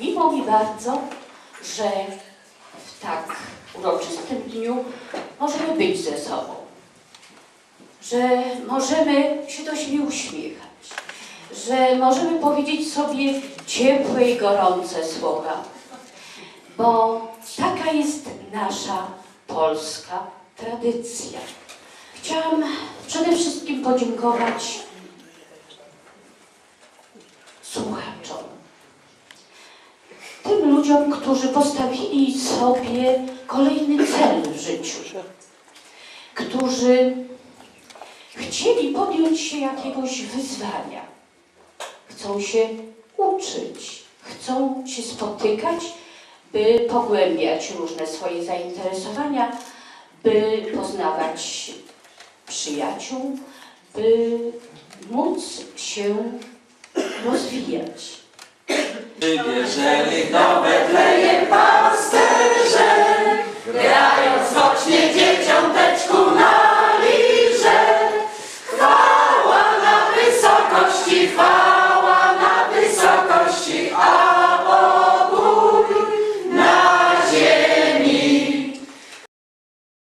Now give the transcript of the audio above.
Miło mi bardzo, że w tak uroczystym dniu możemy być ze sobą. Że możemy się do siebie uśmiechać. Że możemy powiedzieć sobie ciepłe i gorące słowa. Bo taka jest nasza polska tradycja. Chciałam przede wszystkim podziękować ludziom, którzy postawili sobie kolejny cel w życiu. Którzy chcieli podjąć się jakiegoś wyzwania. Chcą się uczyć, chcą się spotykać, by pogłębiać różne swoje zainteresowania, by poznawać przyjaciół, by móc się rozwijać. Przybierzeli do Betlejem